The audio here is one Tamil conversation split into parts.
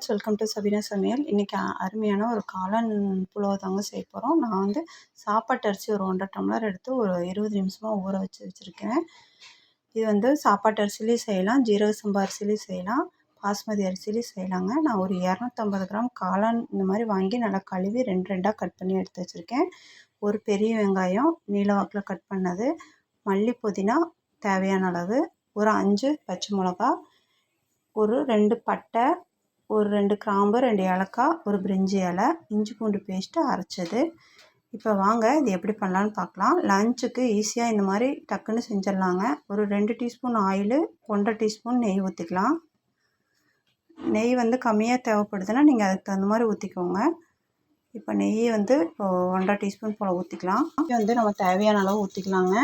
ஃப்ரெண்ட்ஸ் வெல்கம் டு சபீனா சமையல் இன்றைக்கி அருமையான ஒரு காளான் புலவை தாங்க செய்ய போகிறோம் நான் வந்து சாப்பாட்டு அரிசி ஒரு ஒன்றரை டம்ளர் எடுத்து ஒரு இருபது நிமிஷமாக ஊற வச்சு வச்சுருக்கேன். இது வந்து சாப்பாட்டு அரிசிலையும் செய்யலாம் ஜீரக சம்பா அரிசிலையும் செய்யலாம் பாஸ்மதி அரிசிலையும் செய்யலாங்க. நான் ஒரு இரநூத்தம்பது கிராம் காளான் இந்த மாதிரி வாங்கி நல்லா கழுவி ரெண்டு ரெண்டாக கட் பண்ணி எடுத்து வச்சுருக்கேன். ஒரு பெரிய வெங்காயம் நீல வாக்கில் கட் பண்ணது. மல்லி புதினா தேவையான அளவு. ஒரு அஞ்சு பச்சை மிளகா. ஒரு ரெண்டு பட்டை. ஒரு ரெண்டு கிராம்பு ரெண்டு ஏலக்காய் ஒரு பிரிஞ்சி இலை இஞ்சி பூண்டு பேஸ்ட்டு அரைச்சது. இப்போ வாங்க இது எப்படி பண்ணலான்னு பார்க்கலாம். லஞ்சுக்கு ஈஸியாக இந்த மாதிரி டக்குன்னு செஞ்சிடலாங்க. ஒரு ரெண்டு டீஸ்பூன் ஆயிலு ஒன்றரை டீஸ்பூன் நெய் ஊற்றிக்கலாம் நெய் வந்து கம்மியாக தேவைப்படுதுன்னா நீங்கள் அதுக்கு தகுந்த மாதிரி ஊற்றிக்கோங்க இப்போ நெய் வந்து இப்போ ஒன்றரை டீஸ்பூன் போல் ஊற்றிக்கலாம் வந்து நம்ம தேவையான அளவு ஊற்றிக்கலாங்க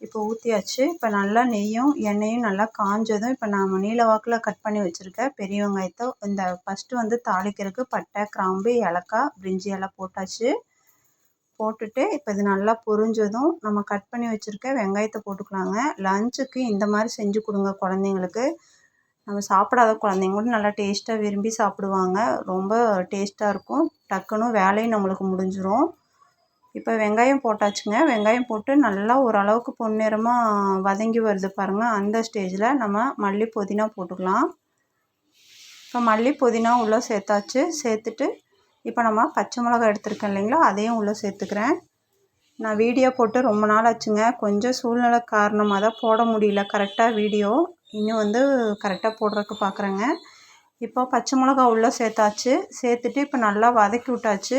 இப்போ ஊற்றியாச்சு இப்போ நல்லா நெய்யும் எண்ணெயும் நல்லா காஞ்சதும் இப்போ நாம் நீல வாக்கில் கட் பண்ணி வச்சுருக்கேன் பெரிய வெங்காயத்தை இந்த ஃபஸ்ட்டு வந்து தாளிக்கிறதுக்கு பட்டை கிராம்பு ஏலக்காய் பிரிஞ்சி எல்லாம் போட்டாச்சு. போட்டுட்டு இப்போ இது நல்லா பொரிஞ்சதும் நம்ம கட் பண்ணி வச்சுருக்க வெங்காயத்தை போட்டுக்கலாங்க. லஞ்சுக்கு இந்த மாதிரி செஞ்சு கொடுங்க குழந்தைங்களுக்கு. நம்ம சாப்பிடாத குழந்தைங்க கூட நல்லா டேஸ்ட்டாக விரும்பி சாப்பிடுவாங்க. ரொம்ப டேஸ்ட்டாக இருக்கும். டக்குன்னு வேலையும் நம்மளுக்கு முடிஞ்சிடும் இப்போ வெங்காயம் போட்டாச்சுங்க. வெங்காயம் போட்டு நல்லா ஓரளவுக்கு பொன்னிறமாக வதங்கி வருது பாருங்கள் அந்த ஸ்டேஜில் நம்ம மல்லி புதினா போட்டுக்கலாம். இப்போ மல்லி புதினா உள்ளே சேர்த்தாச்சு. சேர்த்துட்டு இப்போ நம்ம பச்சை மிளகா எடுத்துருக்கேன் இல்லைங்களா? அதையும் உள்ளே சேர்த்துக்கிறேன். நான் வீடியோ போட்டு ரொம்ப நாள் ஆச்சுங்க. கொஞ்சம் சூழ்நிலை காரணமாக தான் போட முடியல. கரெக்டாக வீடியோ. இன்னும் வந்து கரெக்டாக போடுறதுக்கு பார்க்குறேங்க. இப்போ பச்சை மிளகா உள்ளே சேர்த்தாச்சு. சேர்த்துட்டு இப்போ நல்லா வதக்கி விட்டாச்சு.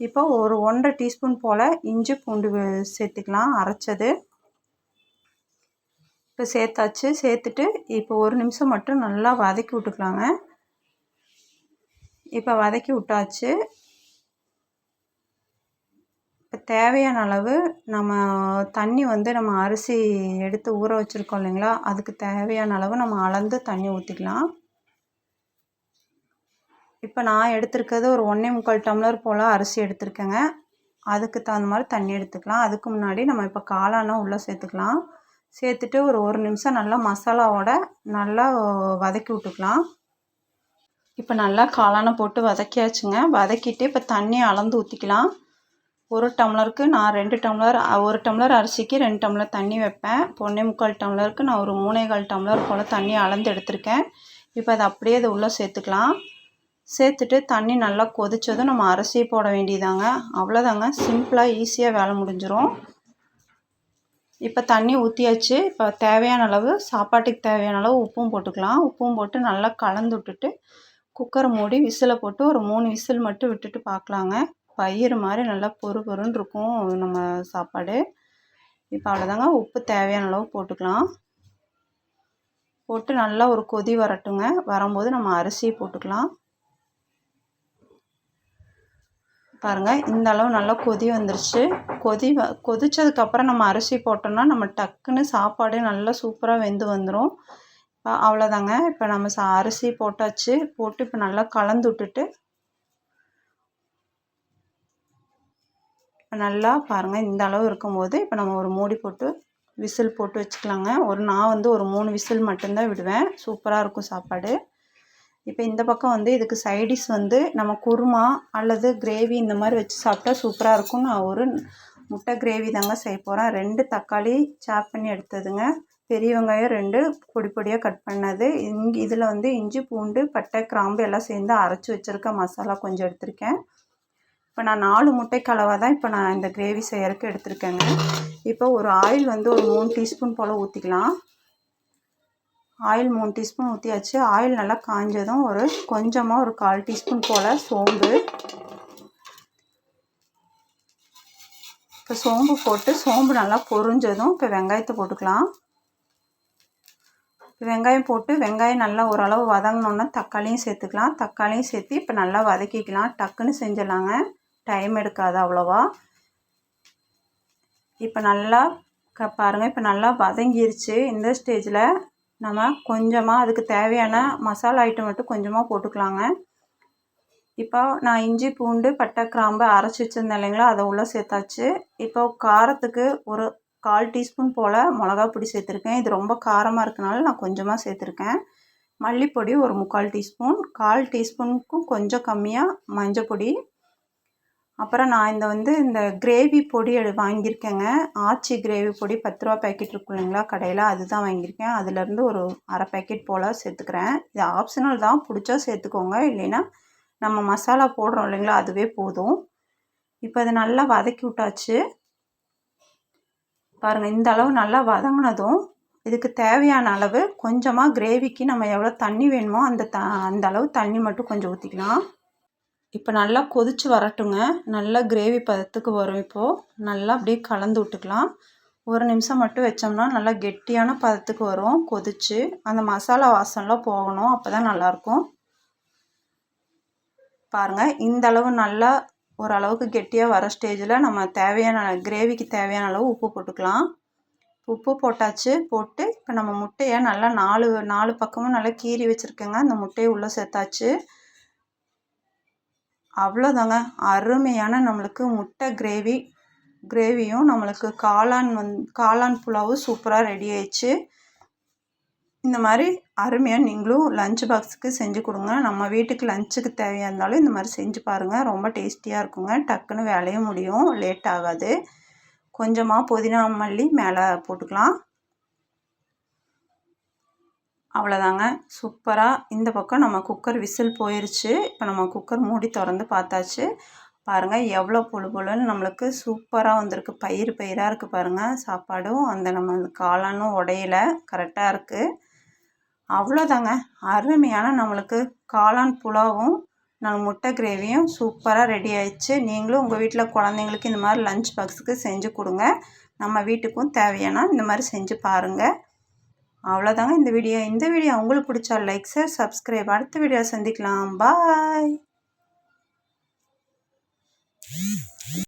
இப்போ ஒரு ஒன்றரை டீஸ்பூன் போல் இஞ்சி பூண்டு சேர்த்துக்கலாம் அரைச்சது. இப்போ சேர்த்தாச்சு. சேர்த்துட்டு இப்போ ஒரு நிமிஷம் மட்டும் நல்லா வதக்கி விட்டுக்கலாங்க. இப்போ வதக்கி விட்டாச்சு. இப்போ தேவையான அளவு நம்ம தண்ணி வந்து நம்ம அரிசி எடுத்து ஊற வச்சுருக்கோம் இல்லைங்களா? அதுக்கு தேவையான அளவு நம்ம அளந்து தண்ணி ஊற்றிக்கலாம் இப்போ நான் எடுத்திருக்கிறது ஒரு ஒன்றே முக்கால் டம்ளர் போல் அரிசி எடுத்திருக்கேங்க. அதுக்கு தகுந்த மாதிரி தண்ணி எடுத்துக்கலாம். அதுக்கு முன்னாடி நம்ம இப்போ காளானை உள்ளே சேர்த்துக்கலாம். சேர்த்துட்டு ஒரு ஒரு நிமிஷம் நல்லா மசாலாவோட நல்லா வதக்கி விட்டுக்கலாம். இப்போ நல்லா காளானை போட்டு வதக்கியாச்சுங்க. வதக்கிட்டு இப்போ தண்ணி அளந்து ஊற்றிக்கலாம் ஒரு டம்ளருக்கு நான் ரெண்டு டம்ளர் ஒரு டம்ளர் அரிசிக்கு ரெண்டு டம்ளர் தண்ணி வைப்பேன். ஒன்றே முக்கால் டம்ளருக்கு நான் ஒரு மூணே கால் டம்ளர் போல் தண்ணி அளந்து எடுத்திருக்கேன். இப்போ அதை அப்படியே அதை உள்ளே சேர்த்துக்கலாம். சேர்த்துட்டு தண்ணி நல்லா கொதித்ததும் நம்ம அரிசி போட வேண்டியதாங்க. அவ்வளோதாங்க சிம்பிளாக ஈஸியாக வேலை முடிஞ்சிடும் இப்போ தண்ணி ஊற்றியாச்சு இப்போ தேவையான அளவு சாப்பாட்டுக்கு தேவையான அளவு உப்பும் போட்டுக்கலாம். உப்பும் போட்டு நல்லா கலந்து விட்டுட்டு குக்கரை மூடி விசிலை போட்டு ஒரு மூணு விசில் மட்டும் விட்டுட்டு பார்க்கலாங்க. பயிர் மாதிரி நல்லா பொறு பொறுன்னு இருக்கும் நம்ம சாப்பாடு. இப்போ அவ்வளோதாங்க உப்பு தேவையான அளவு போட்டுக்கலாம். போட்டு நல்லா ஒரு கொதி வரட்டுங்க. வரும்போது நம்ம அரிசி போட்டுக்கலாம். பாருங்கள் இந்த அளவு நல்லா கொதி வந்துருச்சு. கொதி வ கொதித்ததுக்கப்புறம் நம்ம அரிசி போட்டோம்னா நம்ம டக்குன்னு சாப்பாடு நல்லா சூப்பராக வெந்து வந்துடும் அவ்வளோதாங்க இப்போ நம்ம சா அரிசி போட்டாச்சு. போட்டு இப்போ நல்லா கலந்து விட்டுட்டு இப்போ நல்லா பாருங்கள் இந்த அளவு இருக்கும்போது இப்போ நம்ம ஒரு மூடி போட்டு விசில் போட்டு வச்சுக்கலாங்க. ஒரு நான் வந்து ஒரு மூணு விசில் மட்டும்தான் விடுவேன். சூப்பராக இருக்கும் சாப்பாடு. இப்போ இந்த பக்கம் வந்து இதுக்கு சைடிஷ் வந்து நம்ம குருமா அல்லது கிரேவி இந்த மாதிரி வச்சு சாப்பிட்டா சூப்பராக இருக்கும் நான் ஒரு முட்டை கிரேவி தாங்க செய்ய போகிறேன் ரெண்டு தக்காளி சாப் பண்ணி எடுத்ததுங்க. பெரிய வெங்காயம் ரெண்டு பொடி பொடியாக கட் பண்ணது. இங் இதில் வந்து இஞ்சி பூண்டு பட்டை கிராம்பு எல்லாம் சேர்ந்து அரைச்சி வச்சுருக்க மசாலா கொஞ்சம் எடுத்திருக்கேன். இப்போ நான் நாலு முட்டை கலவை தான் இப்போ நான் இந்த கிரேவி செய்யறதுக்கு எடுத்திருக்கேங்க. இப்போ ஒரு ஆயில் வந்து ஒரு மூணு டீஸ்பூன் போல் ஊற்றிக்கலாம் ஆயில் மூணு டீஸ்பூன் ஊற்றியாச்சு ஆயில் நல்லா காஞ்சதும் ஒரு கொஞ்சமாக ஒரு கால் டீஸ்பூன் போல் சோம்பு. இப்போ சோம்பு போட்டு சோம்பு நல்லா பொரிஞ்சதும் இப்போ வெங்காயத்தை போட்டுக்கலாம். வெங்காயம் போட்டு வெங்காயம் நல்லா ஓரளவு வதங்கினோன்னா தக்காளியும் சேர்த்துக்கலாம். தக்காளியும் சேர்த்து இப்போ நல்லா வதக்கிக்கலாம். டக்குன்னு செஞ்சிடலாங்க. டைம் எடுக்காது அவ்வளோவா. இப்போ நல்லா பாருங்கள் இப்போ நல்லா வதங்கிருச்சு. இந்த ஸ்டேஜில் நம்ம கொஞ்சமாக அதுக்கு தேவையான மசாலா ஐட்டம் மட்டும் கொஞ்சமாக போட்டுக்கலாங்க. இப்போ நான் இஞ்சி பூண்டு பட்டை கிராம்பு அரைச்சி வச்சுருந்தேன் இல்லைங்களா? அதை உள்ளே சேர்த்தாச்சு. இப்போ காரத்துக்கு ஒரு கால் டீஸ்பூன் போல் மிளகா பொடி சேர்த்துருக்கேன். இது ரொம்ப காரமாக இருக்கனால நான் கொஞ்சமாக சேர்த்துருக்கேன். மல்லிப்பொடி ஒரு முக்கால் டீஸ்பூன். கால் டீஸ்பூனுக்கும் கொஞ்சம் கம்மியாக மஞ்சள் பொடி அப்புறம் நான் இந்த வந்து இந்த கிரேவி பொடி எடு வாங்கியிருக்கேங்க. ஆச்சி கிரேவி பொடி பத்து ரூபா பேக்கெட் இருக்கும் இல்லைங்களா கடையில் அதுதான் வாங்கியிருக்கேன். அதுலேருந்து ஒரு அரை பேக்கெட் போல் சேர்த்துக்கிறேன். இது ஆப்ஷனல் தான் பிடிச்சா சேர்த்துக்கோங்க. இல்லைன்னா நம்ம மசாலா போடுறோம் இல்லைங்களா அதுவே போதும். இப்போ அதை நல்லா வதக்கி விட்டாச்சு. பாருங்கள் இந்த அளவு நல்லா வதங்கினதும் இதுக்கு தேவையான அளவு கொஞ்சமாக கிரேவிக்கு நம்ம எவ்வளோ தண்ணி வேணுமோ அந்த த அந்த அளவு தண்ணி மட்டும் கொஞ்சம் ஊற்றிக்கலாம் இப்போ நல்லா கொதித்து வரட்டுங்க. நல்லா கிரேவி பதத்துக்கு வரும் இப்போது நல்லா அப்படியே கலந்து விட்டுக்கலாம். ஒரு நிமிஷம் மட்டும் வச்சோம்னா நல்லா கெட்டியான பதத்துக்கு வரும். கொதித்து அந்த மசாலா வாசம்லாம் போகணும். அப்போ தான் நல்லாயிருக்கும். பாருங்கள் இந்த அளவு நல்லா ஓரளவுக்கு கெட்டியாக வர ஸ்டேஜில் நம்ம தேவையான கிரேவிக்கு தேவையான அளவு உப்பு போட்டுக்கலாம். உப்பு போட்டாச்சு போட்டு இப்போ நம்ம முட்டையை நல்லா நாலு நாலு பக்கமும் நல்லா கீறி வச்சுருக்கேங்க. அந்த முட்டையை உள்ளே சேர்த்தாச்சு. அவ்வளோதாங்க அருமையான நம்மளுக்கு முட்டை கிரேவி கிரேவியும் நம்மளுக்கு காளான் வந் காளான் புலாவும் சூப்பராக ரெடி ஆயிடுச்சு. இந்த மாதிரி அருமையாக நீங்களும் லஞ்ச் பாக்ஸுக்கு செஞ்சு கொடுங்க. நம்ம வீட்டுக்கு லஞ்சுக்கு தேவையாக இருந்தாலும் இந்த மாதிரி செஞ்சு பாருங்கள் ரொம்ப டேஸ்டியாக இருக்குங்க. டக்குன்னு வேலையும் முடியும். லேட் ஆகாது. கொஞ்சமாக புதினா மல்லி மேலே போட்டுக்கலாம். அவ்வளோதாங்க. சூப்பராக இந்த பக்கம் நம்ம குக்கர் விசில் போயிடுச்சு இப்போ நம்ம குக்கர் மூடி திறந்து பார்த்தாச்சு. பாருங்கள் எவ்வளோ பொழு பொழுன்னு நம்மளுக்கு சூப்பராக வந்திருக்கு. பயிர் பயிராக இருக்குது பாருங்கள் சாப்பாடும். அந்த நம்ம காளானும் உடையில கரெக்டாக இருக்குது அவ்வளோதாங்க. அருமையான நம்மளுக்கு காளான் புலாவும் நாங்கள் முட்டை கிரேவியும் சூப்பராக ரெடி ஆயிடுச்சு. நீங்களும் உங்கள் வீட்டில் குழந்தைங்களுக்கு இந்த மாதிரி லஞ்ச் பாக்ஸுக்கு செஞ்சு கொடுங்க. நம்ம வீட்டுக்கும் தேவையான இந்த மாதிரி செஞ்சு பாருங்கள் அவ்வளோதாங்க இந்த வீடியோ இந்த வீடியோ உங்களுக்கு பிடிச்சா லைக் சார் சப்ஸ்கிரைப் அடுத்த வீடியோ சந்திக்கலாம். பாய்